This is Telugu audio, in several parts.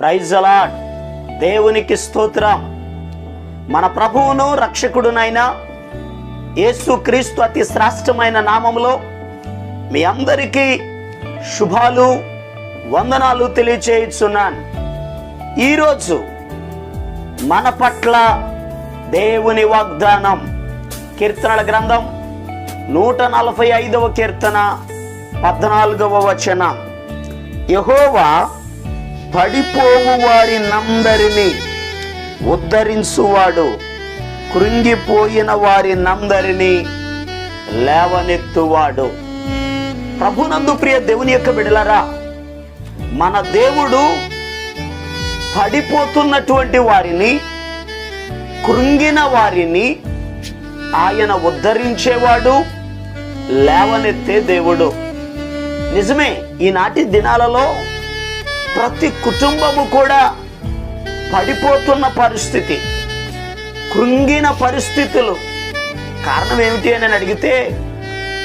ప్రైజ్ అలాడ్ దేవునికి స్తోత్రం. మన ప్రభువును రక్షకుడునైన యేసు క్రీస్తు అతి శ్రేష్టమైన నామంలో మీ అందరికీ శుభాలు వందనాలు తెలియచేయుచున్నాను. ఈరోజు మన పట్ల దేవుని వాగ్దానం కీర్తనల గ్రంథం నూట నలభై ఐదవ కీర్తన పద్నాలుగవ వచనం. యహోవా పడిపోవు వారి నందరిని ఉద్ధరించువాడు కృంగిపోయిన వారి నందరిని లేవనెత్తువాడు. ప్రభునందు ప్రియ దేవుని యొక్క బిడలరా మన దేవుడు పడిపోతున్నటువంటి వారిని కృంగిన వారిని ఆయన ఉద్ధరించేవాడు లేవనెత్తే దేవుడు. నిజమే ఈనాటి దినాలలో ప్రతి కుటుంబము కూడా పడిపోతున్న పరిస్థితి కృంగిన పరిస్థితులు. కారణం ఏమిటి అని అడిగితే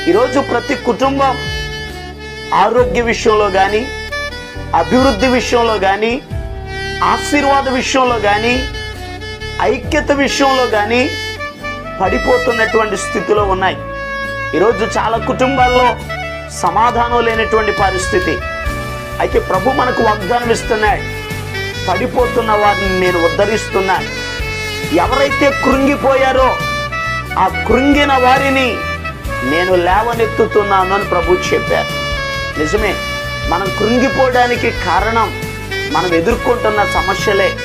ఈరోజు ప్రతి కుటుంబం ఆరోగ్య విషయంలో కానీ అభివృద్ధి విషయంలో కానీ ఆశీర్వాద విషయంలో కానీ ఐక్యత విషయంలో కానీ పడిపోతున్నటువంటి స్థితిలో ఉన్నాయి. ఈరోజు చాలా కుటుంబాల్లో సమాధానం లేనటువంటి పరిస్థితి. అయితే ప్రభు మనకు వాగ్దానం ఇస్తున్నాడు. పడిపోతున్న వారిని నేను ఉద్ధరిస్తున్నాను. ఎవరైతే కృంగిపోయారో ఆ కృంగిన వారిని నేను లేవనెత్తుతున్నాను అని ప్రభు చెప్పారు. నిజమే మనం కృంగిపోవడానికి కారణం మనం ఎదుర్కొంటున్న సమస్యలే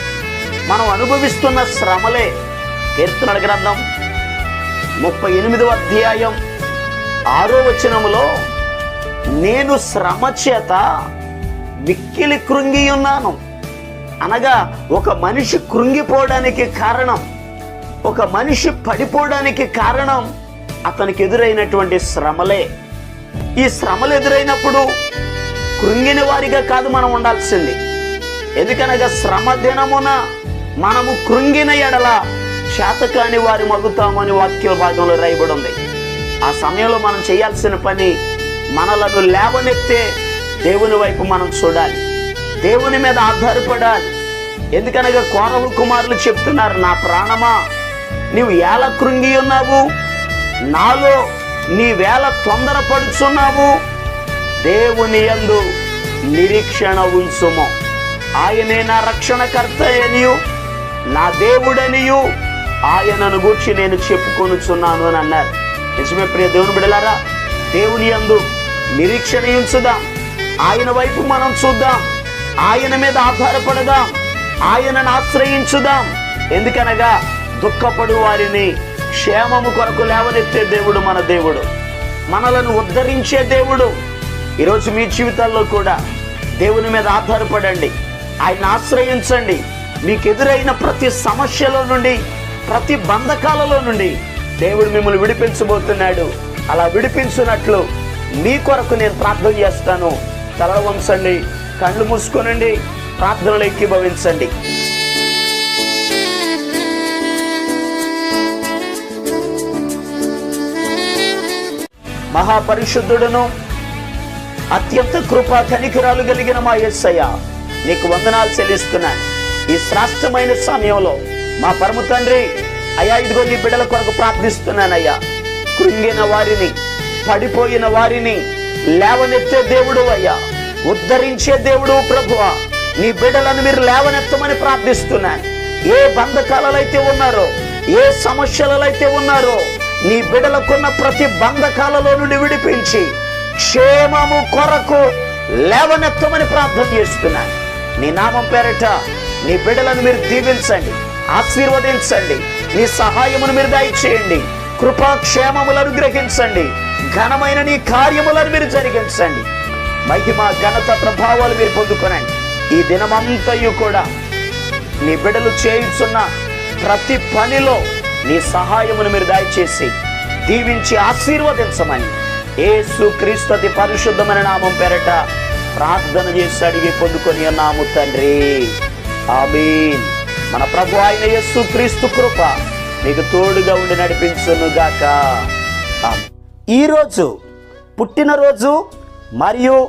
మనం అనుభవిస్తున్న శ్రమలే. కీర్తనల గ్రంథం ముప్పై ఎనిమిదవ అధ్యాయం ఆరో వచనములో నేను శ్రమ చేత మిక్కిలి కృంగి ఉన్నాను అనగా ఒక మనిషి కృంగిపోవడానికి కారణం ఒక మనిషి పడిపోవడానికి కారణం అతనికి ఎదురైనటువంటి శ్రమలే. ఈ శ్రమలు ఎదురైనప్పుడు కృంగిన వారిగా కాదు మనం ఉండాల్సింది. ఎందుకనగా శ్రమ దినమున మనము కృంగిన ఎడల చేతకాని వారి మగుతామని వాక్య భాగంలో రాయబడి ఉంది. ఆ సమయంలో మనం చేయాల్సిన పని మనలను లేవనెత్తే దేవుని వైపు మనం చూడాలి. దేవుని మీద ఆధారపడాలి. ఎందుకనగా కోరవు కుమారులు చెప్తున్నారు నా ప్రాణమా నీవు ఎలా కృంగి ఉన్నావు? నాలో నీ వేళ తొందరపడుచున్నావు? దేవుని యందు నిరీక్షణ ఉంచుము. ఆయనే నా రక్షణకర్త అనియు నా దేవుడనియు. ఆయనను గూర్చి నేను చెప్పుకొనుచున్నాను అని అన్నారు. నిజమే ప్రియ దేవుని బిడలారా దేవుని యందు నిరీక్షణ ఉంచుదాం. ఆయన వైపు మనం చూద్దాం. ఆయన మీద ఆధారపడదాం. ఆయనను ఆశ్రయించుదాం. ఎందుకనగా దుఃఖపడు వారిని క్షేమము కొరకు లేవనెత్తే దేవుడు మన దేవుడు. మనలను ఉద్ధరించే దేవుడు. ఈరోజు మీ జీవితాల్లో కూడా దేవుని మీద ఆధారపడండి. ఆయన ఆశ్రయించండి. మీకు ఎదురైన ప్రతి సమస్యలో నుండి ప్రతి బంధకాలలో నుండి దేవుడు మిమ్మల్ని విడిపించబోతున్నాడు. అలా విడిపించినట్లు మీ కొరకు నేను ప్రార్థన చేస్తాను. తల వంచండి కళ్ళు మూసుకోనండి ప్రార్థనలు ఎక్కిభవించండి. మహాపరిశుద్ధుడును అత్యంత కృపా కనికరాలు కలిగిన మా యేసయ్య నీకు వందనాలు చెల్లిస్తున్నాను. ఈ శ్రాష్టమైన సమయంలో మా పరమ తండ్రి అయ్యా ఇదిగో నీ బిడ్డల కొరకు ప్రార్థిస్తున్నానయ్యా. కృంగిన వారిని పడిపోయిన వారిని లేవనెత్తే దేవుడు అయ్యా. ఉద్ధరించే దేవుడు ప్రభువా నీ బిడ్డలను మీరు లేవనెత్తమని ప్రార్థిస్తున్నాను. ఏ బంధకాలలో అయితే ఉన్నారో ఏ సమస్యలలో అయితే ఉన్నారో నీ బిడలకున్న ప్రతి బంధకాలలో నుండి విడిపించి క్షేమము కొరకు లేవనెత్తమని ప్రార్థన చేస్తున్నాను. నీ నామం పేరట నీ బిడ్డలను మీరు దీవించండి ఆశీర్వదించండి నీ సహాయమును మీరు దయచేయండి కృపాక్షేమములను గ్రహించండి ఘనమైన నీ కార్యములను మీరు జరిగించండి. మహిమ ఘనత ప్రభావాలు మీరు పొందుకొనండి. ఈ దినమంతయు కూడా నీ బిడ్డలు చేయుచున్న ప్రతి పనిలో నీ సహాయమును మీరు దయచేసి దీవించి ఆశీర్వదించమని ఏసు క్రీస్తు పరిశుద్ధమైన నామం పేరట ప్రార్థన చేసి అడిగి పొందుకొని అన్నాము తండ్రి. ఆమీన్. మన ప్రభు ఆయన యేసు క్రీస్తు కృప నీకు తోడుగా ఉండి నడిపించునుగాక. ఈరోజు పుట్టినరోజు మరియు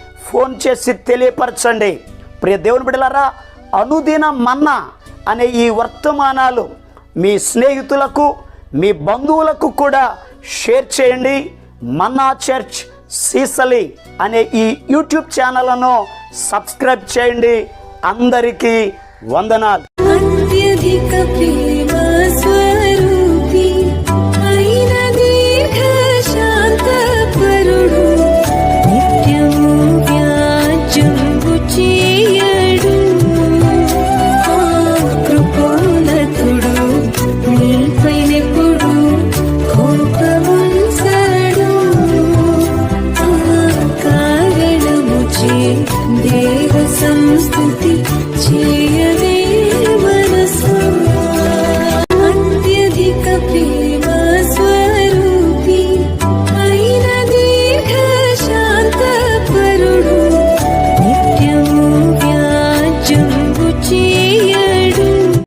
ఫోన్ చేసి తెలియపరచండి. ప్రియ దేవుని బిడలారా అనుదిన మన్నా అనే ఈ వర్తమానాలు మీ స్నేహితులకు మీ బంధువులకు కూడా షేర్ చేయండి. మన్నా చర్చ్ సీసలి అనే ఈ యూట్యూబ్ ఛానల్ను సబ్స్క్రైబ్ చేయండి. అందరికీ వందనాలు.